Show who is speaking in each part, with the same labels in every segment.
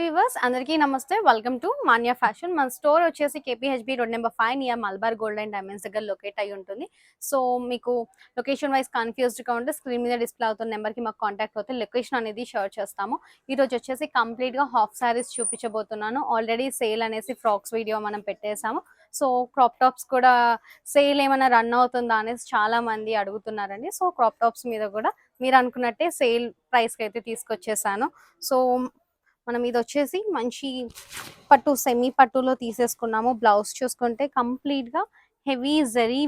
Speaker 1: Hi viewers అందరికీ నమస్తే. Welcome to Manya fashion మన స్టోర్ వచ్చేసి KPHB road number five near Malabar gold and diamonds దగ్గర లొకేట్ అయి ఉంటుంది. సో మీకు లొకేషన్ వైజ్ కన్ఫ్యూజ్డ్గా ఉంటే స్క్రీన్ మీద డిస్ప్లే అవుతున్న నెంబర్కి మాకు కాంటాక్ట్ అవుతే లొకేషన్ అనేది షేర్ చేస్తాము. ఈరోజు వచ్చేసి కంప్లీట్గా హాఫ్ సారీస్ చూపించబోతున్నాను. ఆల్రెడీ సేల్ అనేసి ఫ్రాక్స్ వీడియో మనం పెట్టేసాము సో క్రాప్ టాప్స్ కూడా సేల్ ఏమైనా రన్ అవుతుందా అనేసి చాలా మంది అడుగుతున్నారండి. సో క్రాప్ టాప్స్ మీద కూడా మీరు అనుకున్నట్టే సేల్ ప్రైస్కి అయితే తీసుకొచ్చేసాను. సో మనం ఇది వచ్చేసి మంచి పట్టు సెమీ పట్టులో తీసేసుకున్నాము. బ్లౌజ్ చూసుకుంటే కంప్లీట్గా హెవీ జరీ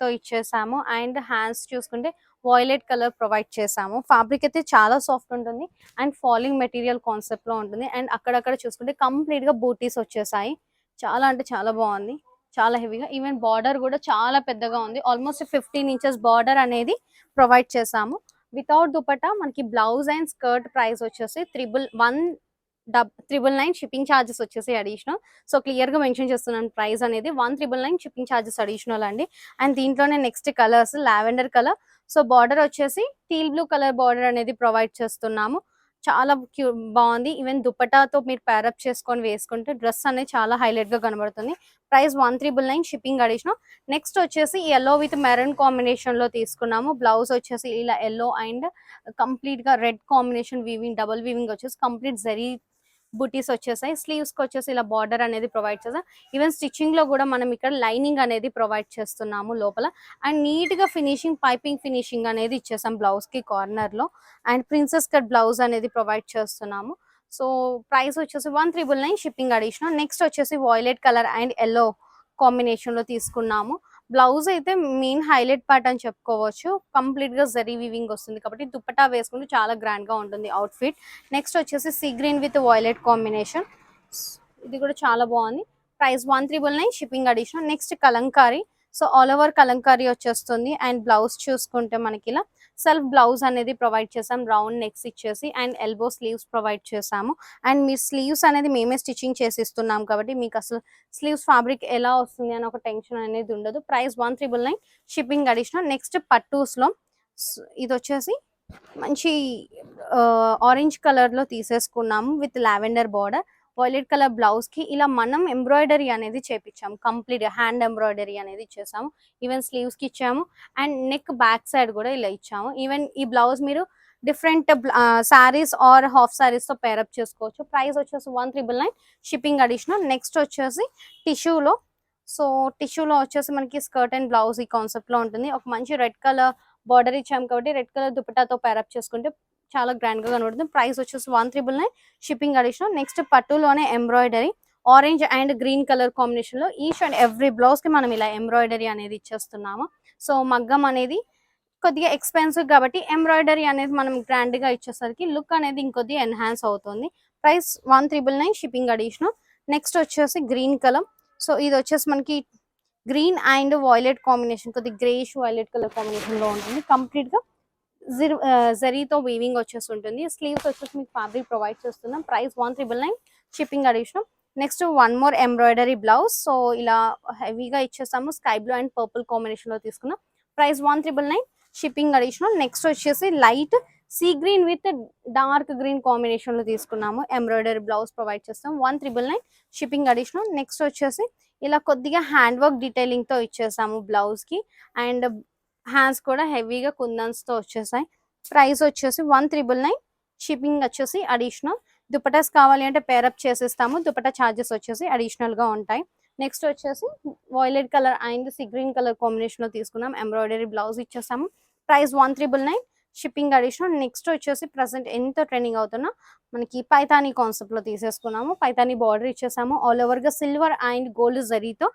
Speaker 1: తో ఇచ్చేసాము. అండ్ హ్యాండ్స్ చూసుకుంటే వాయిలెట్ కలర్ ప్రొవైడ్ చేసాము. ఫ్యాబ్రిక్ అయితే చాలా సాఫ్ట్ ఉంటుంది. అండ్ ఫాలింగ్ మెటీరియల్ కాన్సెప్ట్లో ఉంటుంది. అండ్ అక్కడక్కడ చూసుకుంటే కంప్లీట్గా బూటీస్ వచ్చేసాయి. చాలా అంటే చాలా బాగుంది. చాలా హెవీగా. ఈవెన్ బార్డర్ కూడా చాలా పెద్దగా ఉంది. ఆల్మోస్ట్ ఫిఫ్టీన్ ఇంచెస్ బార్డర్ అనేది ప్రొవైడ్ చేసాము. వితౌట్ దుపట్టా మనకి బ్లౌజ్ అండ్ స్కర్ట్ ప్రైస్ వచ్చేసి triple one dub triple nine shipping charges వచ్చేసి అడిషనల్ సో క్లియర్గా మెన్షన్ చేస్తున్నాను ప్రైస్ అనేది one triple nine shipping charges additional అండి. అండ్ దీంట్లోనే next colours lavender colour. So border వచ్చేసి టీల్ బ్లూ కలర్ బార్డర్ అనేది provide చేస్తున్నాము. చాలా క్యూ బాగుంది. ఈవెన్ దుపటాతో మీరు ప్యారప్ చేసుకొని వేసుకుంటే డ్రెస్ అనేది చాలా హైలైట్గా కనబడుతుంది. Price one triple nine shipping additional next వచ్చేసి ఎల్లో విత్ మెరూన్ కాంబినేషన్లో తీసుకున్నాము. బ్లౌజ్ వచ్చేసి ఇలా ఎల్లో అండ్ కంప్లీట్గా red combination weaving double weaving వచ్చేసి కంప్లీట్ జరీ బుటీస్ వచ్చేసాయి స్లీవ్స్కి వచ్చేసి ఇలా బార్డర్ అనేది ప్రొవైడ్ చేసాం ఈవెన్ స్టిచ్చింగ్లో కూడా మనం ఇక్కడ లైనింగ్ అనేది ప్రొవైడ్ చేస్తున్నాము లోపల. అండ్ నీట్గా ఫినిషింగ్ పైపింగ్ ఫినిషింగ్ అనేది ఇచ్చేసాం బ్లౌజ్కి కార్నర్లో. అండ్ ప్రిన్సెస్ కట్ బ్లౌజ్ అనేది ప్రొవైడ్ చేస్తున్నాము. సో ప్రైస్ వచ్చేసి one triple nine shipping additional next వచ్చేసి వాయిలెట్ కలర్ అండ్ ఎల్లో కాంబినేషన్లో తీసుకున్నాము. బ్లౌజ్ అయితే మెయిన్ హైలైట్ పార్ట్ అని చెప్పుకోవచ్చు. కంప్లీట్గా జరీ వివింగ్ వస్తుంది కాబట్టి దుప్పటా వేసుకుంటే చాలా గ్రాండ్గా ఉంటుంది అవుట్ ఫిట్ నెక్స్ట్ వచ్చేసి sea green with violet combination ఇది కూడా చాలా బాగుంది. Price one triple nine shipping additional next Kalamkari. So all over Kalamkari వచ్చేస్తుంది. అండ్ బ్లౌజ్ చూసుకుంటే మనకి ఇలా సెల్ఫ్ బ్లౌజ్ అనేది ప్రొవైడ్ చేసాం. రౌండ్ నెక్స్ ఇచ్చేసి అండ్ ఎల్బో స్లీవ్స్ ప్రొవైడ్ చేసాము. అండ్ మీ స్లీవ్స్ అనేది మేమే స్టిచ్చింగ్ చేసి ఇస్తున్నాం కాబట్టి మీకు అసలు స్లీవ్స్ ఫ్యాబ్రిక్ ఎలా వస్తుంది అని ఒక టెన్షన్ అనేది ఉండదు. Price one triple nine shipping additional next పట్టూస్లో ఇది వచ్చేసి మంచి uh, ఆరెంజ్ కలర్లో తీసేసుకున్నాము with lavender border violet colour బ్లౌజ్కి ఇలా మనం ఎంబ్రాయిడరీ అనేది చేపించాము కంప్లీట్ హ్యాండ్ ఎంబ్రాయిడరీ అనేది ఇచ్చేసాము ఈవెన్ స్లీవ్స్కి ఇచ్చాము. అండ్ నెక్ బ్యాక్ సైడ్ కూడా ఇలా ఇచ్చాము. ఈవెన్ ఈ బ్లౌజ్ మీరు డిఫరెంట్ సారీస్ ఆర్ హాఫ్ సారీస్తో పేరప్ చేసుకోవచ్చు. ప్రైస్ వచ్చేసి one triple nine. Shipping additional. Next వచ్చేసి టిష్యూలో. సో టిష్యూలో వచ్చేసి మనకి స్కర్ట్ అండ్ బ్లౌజ్ ఈ కాన్సెప్ట్లో ఉంటుంది. ఒక మంచి రెడ్ కలర్ బార్డర్ ఇచ్చాము కాబట్టి రెడ్ కలర్ దుపటాతో పేరప్ చేసుకుంటే చాలా గ్రాండ్గా కనబడుతుంది. ప్రైస్ వచ్చేసి one triple nine shipping additional next పట్టులోనే embroidery orange and green colour కాంబినేషన్లో ఈచ్ అండ్ ఎవ్రీ బ్లౌజ్కి మనం ఇలా ఎంబ్రాయిడరీ అనేది ఇచ్చేస్తున్నాము. సో మగ్గం అనేది కొద్దిగా ఎక్స్పెన్సివ్ కాబట్టి ఎంబ్రాయిడరీ అనేది మనం గ్రాండ్గా ఇచ్చేసరికి లుక్ అనేది ఇంకొద్దిగా ఎన్హాన్స్ అవుతుంది. Price one triple nine shipping additional next వచ్చేసి గ్రీన్ కలర్ సో ఇది వచ్చేసి మనకి గ్రీన్ అండ్ వాయిలెట్ కాంబినేషన్ కొద్దిగా గ్రేష్ వాయిలెట్ కలర్ కాంబినేషన్లో ఉంటుంది. కంప్లీట్గా జిర్ జరీతో వీవింగ్ వచ్చేసి ఉంటుంది స్లీవ్స్ వచ్చేసి మీకు ఫ్యాబ్రిక్ ప్రొవైడ్ చేస్తున్నాం. Price one triple nine shipping additional next one more embroidery blouse so ఇలా హెవీగా ఇచ్చేసాము. స్కై బ్లూ అండ్ పర్పుల్ కాంబినేషన్లో తీసుకున్నాం. Price one triple nine shipping additional next వచ్చేసి light sea green with dark green కాంబినేషన్లో తీసుకున్నాము. Embroidery blouse provide చేస్తాం. One triple nine shipping additional next వచ్చేసి ఇలా కొద్దిగా హ్యాండ్ వర్క్ డీటెయిలింగ్తో ఇచ్చేసాము బ్లౌజ్కి అండ్ హ్యాండ్స్ కూడా హెవీగా కుందన్స్తో వచ్చేసాయి. ప్రైస్ వచ్చేసి వన్ త్రిబుల్ నైన్. షిప్పింగ్ వచ్చేసి అడిషనల్. దుపటాస్ కావాలి అంటే పేరప్ చేసేస్తాము. దుపటా ఛార్జెస్ వచ్చేసి అడిషనల్గా ఉంటాయి. నెక్స్ట్ వచ్చేసి violet colour and sea green colour కాంబినేషన్లో తీసుకున్నాం embroidery blouse ఇచ్చేసాము price one triple nine. Shipping additional. Next వచ్చేసి ప్రజెంట్ ఎంత ట్రెండింగ్ అవుతున్నా మనకి పైతానీ కాన్సెప్ట్లో తీసేసుకున్నాము. పైతానీ బార్డర్ ఇచ్చేసాము. ఆల్ ఓవర్గా సిల్వర్ అండ్ గోల్డ్ జరీతో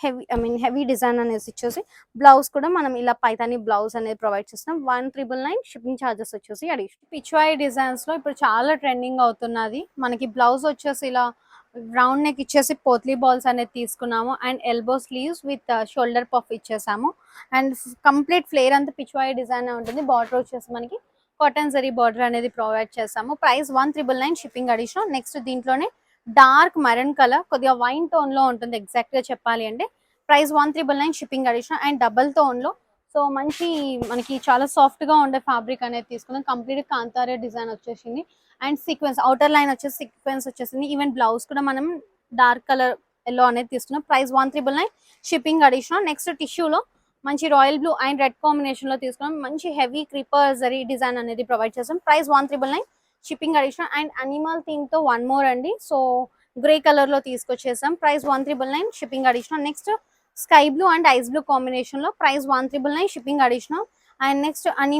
Speaker 1: heavy I mean heavy design అనేసి ఇచ్చేసి బ్లౌజ్ కూడా మనం ఇలా పైతాని బ్లౌజ్ అనేది ప్రొవైడ్ చేస్తున్నాం. One triple nine shipping charges వచ్చేసి అడిషన్ పిచ్వాయి డిజైన్స్లో ఇప్పుడు చాలా ట్రెండింగ్ అవుతున్నది. మనకి బ్లౌజ్ వచ్చేసి ఇలా రౌండ్ నెక్ ఇచ్చేసి పోత్లీ బాల్స్ అనేది తీసుకున్నాము. And elbow sleeves with shoulder puff ఇచ్చేసాము. And complete flare అంతా పిచ్వాయి డిజైన్ ఉంటుంది. బార్డర్ వచ్చేసి మనకి కాటన్ జరీ బార్డర్ అనేది ప్రొవైడ్ చేసాము. Price one triple nine shipping additional. Next దీంట్లోనే డార్క్ మెరూన్ కలర్ కొద్దిగా వైన్ టోన్లో ఉంటుంది ఎగ్జాక్ట్గా చెప్పాలి అంటే. Price one triple nine shipping addition and double టోన్లో. So మంచి మనకి చాలా సాఫ్ట్గా ఉండే ఫ్యాబ్రిక్ అనేది తీసుకున్నాం. కంప్లీట్ కాంతారే డిజైన్ వచ్చేసింది. అండ్ సీక్వెన్స్ అవుటర్ లైన్ వచ్చేసి సీక్వెన్స్ వచ్చేసింది. ఈవెన్ బ్లౌజ్ కూడా మనం డార్క్ కలర్ ఎల్లో అనేది తీసుకున్నాం. Price one triple nine shipping additional. Next టిష్యూలో మంచి రాయల్ బ్లూ అండ్ రెడ్ కాంబినేషన్లో తీసుకున్నాం. మంచి హెవీ క్రీపర్ జరీ డిజైన్ అనేది ప్రొవైడ్ చేస్తాం price one triple nine shipping additional and animal థీమ్తో one more అండి. సో గ్రే కలర్లో తీసుకొచ్చేసాం. Price one triple nine shipping additional. Next sky blue and ice blue కాంబినేషన్లో price one triple nine shipping additional. And next అని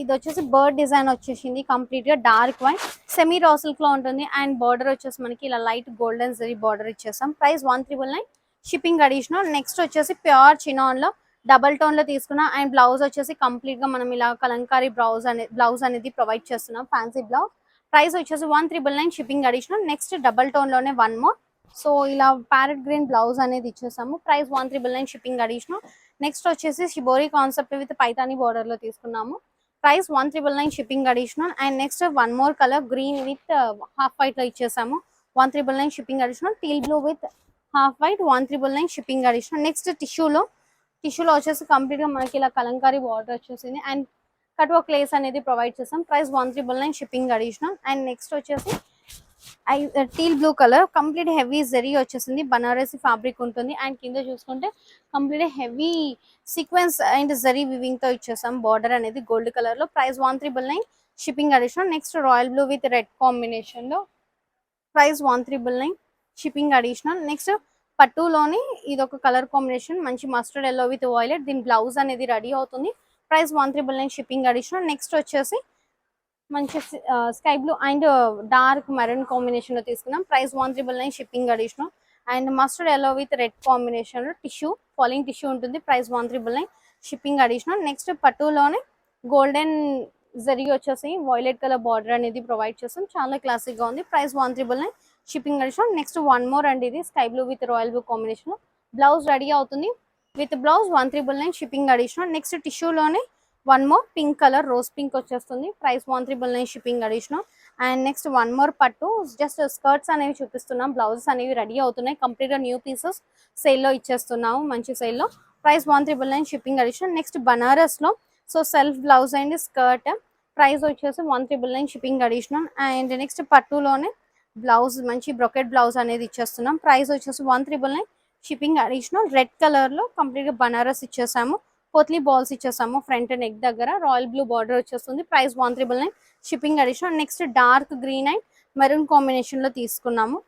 Speaker 1: ఇది వచ్చేసి bird design వచ్చేసింది. కంప్లీట్గా dark white. Semi రాసిల్క్లో ఉంటుంది. And border వచ్చేసి మనకి ఇలా లైట్ గోల్డెన్ జరీ బార్డర్ ఇచ్చేసాం. Price one triple nine shipping additional. Next వచ్చేసి ప్యూర్ చినాన్లో డబల్ టోన్లో తీసుకున్నా అండ్ బ్లౌజ్ వచ్చేసి కంప్లీట్గా మనం ఇలా కలంకారీ బ్లౌజ్ అనే బ్లౌజ్ అనేది ప్రొవైడ్ చేస్తున్నాం ఫ్యాన్సీ బ్లౌజ్. ప్రైస్ వచ్చేసి one triple nine shipping additional. Next double టోన్లోనే one more. So ఇలా ప్యారెట్ గ్రీన్ బ్లౌజ్ అనేది ఇచ్చేసాము. Price one triple nine shipping additional. Next వచ్చేసి షిబోరీ కాన్సెప్ట్ విత్ పైతాని బార్డర్లో తీసుకున్నాము. Price one triple nine shipping additional. And next one more colour green with uh, half వైట్లో ఇచ్చేసాము. One triple nine shipping additional. Teal blue with half white. One triple nine shipping additional. Next టిష్యూలో టిష్యూలో వచ్చేసి కంప్లీట్గా మనకి ఇలా Kalamkari border వచ్చేసింది. And cut ఒక lace అనేది ప్రొవైడ్ చేస్తాం price one triple nine shipping additional and next వచ్చేసి teal blue colour complete heavy zari వచ్చేసింది. బనారసి ఫ్యాబ్రిక్ ఉంటుంది. అండ్ కింద చూసుకుంటే complete heavy sequence and zari వివింగ్తో ఇచ్చేసాం. బార్డర్ అనేది గోల్డ్ కలర్లో price one triple nine shipping additional next royal blue with red కాంబినేషన్లో. Price one triple nine shipping additional next పట్టులోని ఇది ఒక కలర్ కాంబినేషన్. మంచి మస్టర్డ్ ఎల్లో విత్ వాయిలెట్ దీని blouse అనేది ready అవుతుంది. Price one triple nine shipping additional. Next వచ్చేసి మంచి sky blue and dark maroon కాంబినేషన్లో తీసుకున్నాం price one triple nine shipping additional. And mustard yellow with red కాంబినేషన్లో tissue falling tissue ఉంటుంది. Price one triple nine shipping additional. Next పట్టులోనే golden జరిగి వచ్చేసి violet colour border అనేది provide చేస్తాం చాలా క్లాసిక్గా ఉంది. Price one triple nine shipping additional next one more అండి ఇది. Sky blue with royal blue combination. Blouse ready అవుతుంది. With blouse one triple nine shipping additional. Next టిష్యూలోనే one more pink colour rose pink వచ్చేస్తుంది. Price one triple nine shipping additional. And next one more పట్టు. Just skirts అనేవి చూపిస్తున్నాం. Blouses అనేవి ready అవుతున్నాయి. కంప్లీట్గా new pieces సేల్లో ఇచ్చేస్తున్నాము. మంచి సేల్లో. Price one triple nine shipping additional. Next బనారస్లో. So self blouse and skirt. Price వచ్చేసి one triple nine shipping additional. And next పట్టులోనే blouse మంచి బ్రొకెట్ బ్లౌజ్ అనేది ఇచ్చేస్తున్నాం. ప్రైస్ వచ్చేసి one triple nine. Shipping additional red కలర్లో కంప్లీట్గా బనారస్ ఇచ్చేసాము. పోత్లీ బాల్స్ ఇచ్చేసాము front neck దగ్గర. రాయల్ బ్లూ బార్డర్ వచ్చేస్తుంది. Price one triple nine. Shipping additional next dark green and maroon కాంబినేషన్లో తీసుకున్నాము.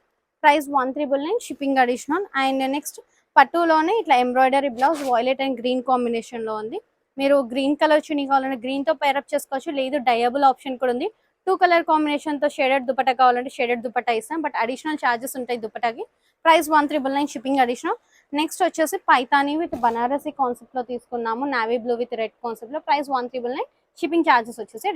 Speaker 1: Price one triple nine. Shipping additional and next పట్టులోనే ఇట్లా embroidery blouse violet and green కాంబినేషన్లో ఉంది. మీరు గ్రీన్ కలర్ చున్నీ కావాలంటే గ్రీన్తో pair up చేసుకోవచ్చు. లేదు డయబుల్ ఆప్షన్ కూడా ఉంది. టూ కలర్ కాంబినేషన్తో షేడెడ్ దుపట్టా కావాలంటే షేడెడ్ దుపట్టా ఇస్తాం. బట్ అడిషనల్ ఛార్జెస్ ఉంటాయి దుపట్టాకి. Price one triple nine shipping additional. Next వచ్చేసి పైతానీ విత్ బనారసి కాన్సెప్ట్లో తీసుకున్నాము. నావీ బ్లూ విత్ రెడ్ కాన్సెప్ట్లో price one triple nine shipping charges వచ్చేసి